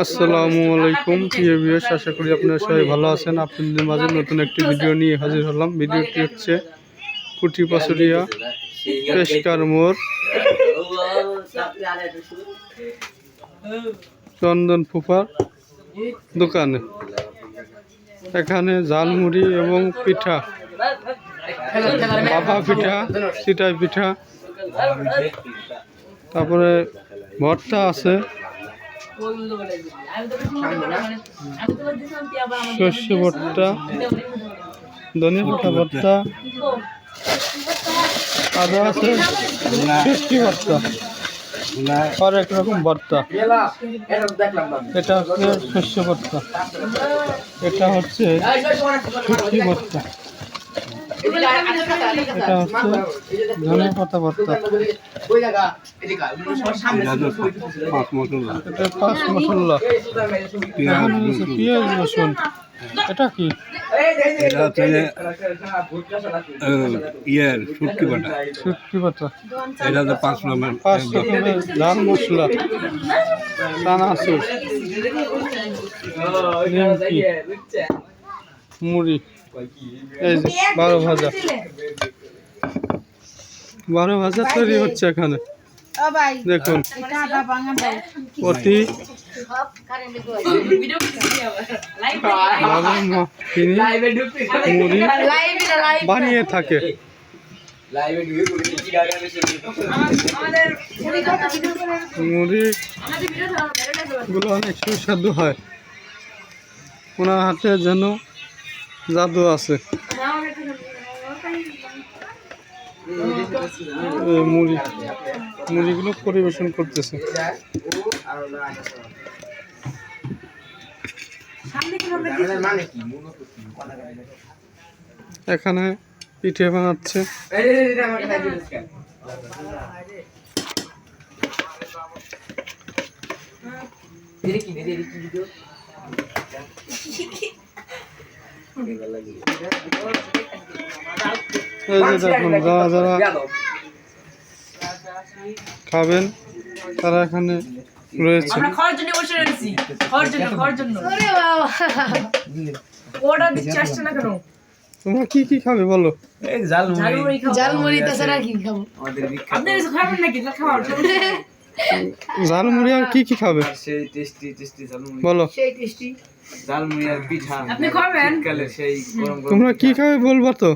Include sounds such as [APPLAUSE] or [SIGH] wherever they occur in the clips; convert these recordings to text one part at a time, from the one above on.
আসসালামু আলাইকুম, প্রিয় ভিউয়ার্স আশা করি আপনারা সবাই ভালো আছেন। আপনাদের মাঝে নতুন একটি ভিডিও নিয়ে হাজির হলাম। ভিডিওটি হচ্ছে কুটি পাচুরিয়া পেশকার মোড়, চন্দন ফুফার দোকানে। এখানে ঝালমুড়ি এবং পিঠা, বাবা পিঠা, সিটাই পিঠা, তারপরে ভর্তা আছে। শস্য ভর্তা ধনিয়া পাতা ভর্তা আদা আছে মিষ্টি ভর্তা আর এক রকম ভর্তা। এটা হচ্ছে শস্য ভর্তা এটা হচ্ছে ভর্তা। এটা হচ্ছে ধনিয়া পাতা ভর্তা এটা পাঁচ মশলা পেঁয়াজ রসুন এটা কি এটা হচ্ছে ইয়ের শুটকি বাটা শুটকি পাতা এটা হচ্ছে পাঁচ নম্বর পাঁচ রকমের ঝাল মশলা চানাচুর মুড়ি এই যে বারো ভাজা। বারো ভাজা তৈরি হচ্ছে এখানে। দেখুন। তিনি মুড়ি বানিয়ে থাকে। মুড়ি গুলো অনেক সুস্বাদু হয়। ওনার হাতে যেন জাদু আছে। মুড়ি। মুড়িগুলো পরিবেশন করতেছে। এখানে পিঠে বানাচ্ছে। এই যে দেখুন যারা যারা খাবেন তারা এখানে রয়েছে। তোমরা কি কি খাবে বলো? ঝালমুড়ি। খাব তাছাড়া কি খাব? আপনি খাবেন নাকি? খাওয়ার [LAUGHS] ঝালমুড়ি আর কি কি খাবে? সেই টেস্টি টেস্টি ঝালমুড়ি। বলো। সেই টেস্টি। ঝালমুড়ি আর পিঠা। আপনি খাবেন? শীতকালে সেই গরম গরম তোমরা কি খাবে বলব তো?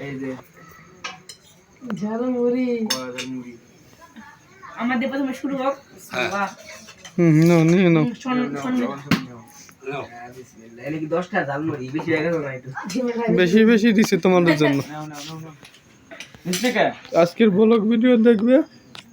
এই যে ঝালমুড়ি। ঝালমুড়ি। আমাদের প্রথমে শুরু হোক। হুম নাও নিয়ে নাও। বেশি না বেশি বেশি দিছে তোমাদের জন্য। আজকের ব্লগ ভিডিও দেখবে?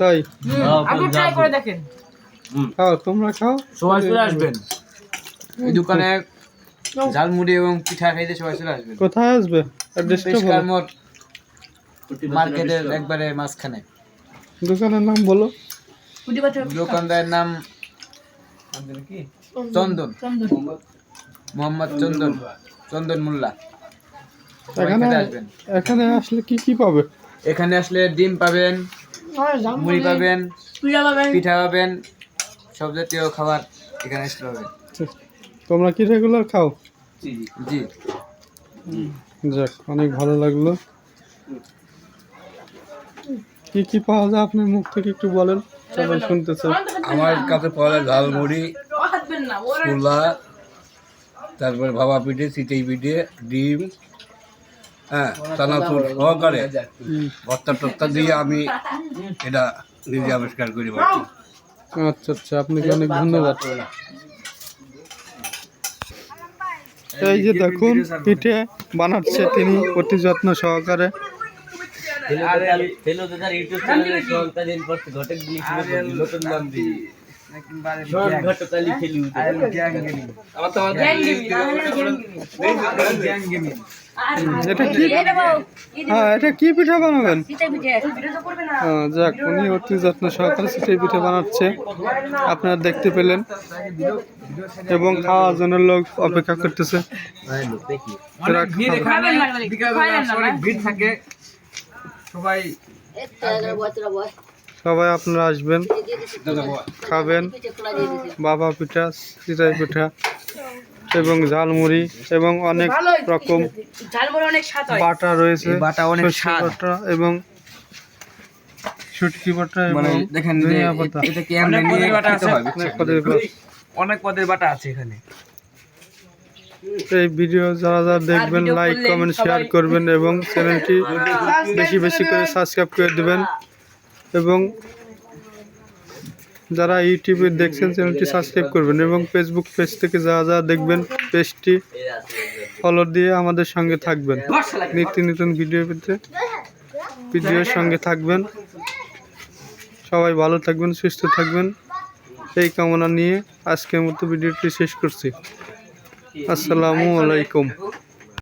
তাই? হুম, আপনি ট্রাই করে দেখেন। খাও তোমরা খাও। সবাই চলে আসবেন। এই দোকানে ঝালমুড়ি এবং পিঠা খাইতে সবাই চলে আসবেন। কোথায় আসবে? অ্যাড্রেসটা বলো। মার্কেটের একবারে মাঝখানে। দোকানের নাম বলো। দোকানদারের নাম চন্দন। চন্দন। মোহাম্মদ চন্দন। চন্দন মোল্লা। এখানে আসবেন। এখানে আসলে কি কি পাবে? এখানে আসলে ডিম পাবেন মুড়ি পাবেন পিঠা পাবেন। পিঠা পাবেন সব জাতীয় খাবার এখানে আসলে পাবেন। তোমরা কি রেগুলার খাও? জি যাক অনেক ভালো লাগল। কি কি পাওয়া যায় আপনার মুখ থেকে একটু বলেন? সবাই শুনতে চাই আমার কাছে পাওয়া যায় না ওরা ছোলা তারপরে ভাবা পিঠে চিটেই পিঠে ডিম হ্যাঁ চানাচুর সহকারে হুম, ভর্তা টর্তা দিয়ে আমি এটা নিজে আবিষ্কার করি আচ্ছা আচ্ছা আপনাকে অনেক ধন্যবাদ। এই যে দেখুন পিঠে বানাচ্ছে তিনি অতি যত্ন সহকারে। ইউটিউব চ্যানেলে ঘটক দিয়ে নতুন নাম দিয়ে। এটা কি? হ্যাঁ এটা কি পিঠা বানাবেন? হ্যাঁ, যাক উনি অতি যত্ন সহকারে সিটাই পিঠা বানাচ্ছে। আপনারা দেখতে পেলেন। এবং খাওয়ার জন্য লোক অপেক্ষা করতেছে। সবাই সবাই আপনারা আসবেন খাবেন। বাবা পিঠা সিটাই পিঠা এবং ঝালমুড়ি এবং অনেক রকম ঝালমুড়ি অনেক স্বাদ হয়। বাটা রয়েছে বাটা অনেক বাটা এবং শুটকি বাটা এবং মানে দেখেন এটা কি আমরা নিয়ে হয়। অনেক পদের বাটা। আছে এখানে। এই ভিডিও যারা যারা দেখবেন লাইক কমেন্ট শেয়ার করবেন এবং [LAUGHS] চ্যানেলটি বেশি বেশি করে সাবস্ক্রাইব করে দেবেন। এবং যারা ইউটিউবে দেখছেন চ্যানেলটি সাবস্ক্রাইব করবেন এবং ফেসবুক পেজ থেকে যা যা দেখবেন পেজটি ফলো দিয়ে আমাদের সঙ্গে থাকবেন। নিত্য নতুন ভিডিও পেতে ভিডিওর সঙ্গে থাকবেন। সবাই ভালো থাকবেন, সুস্থ থাকবেন। এই কামনা নিয়ে আজকের মতো ভিডিওটি শেষ করছি। আসসালামু আলাইকুম।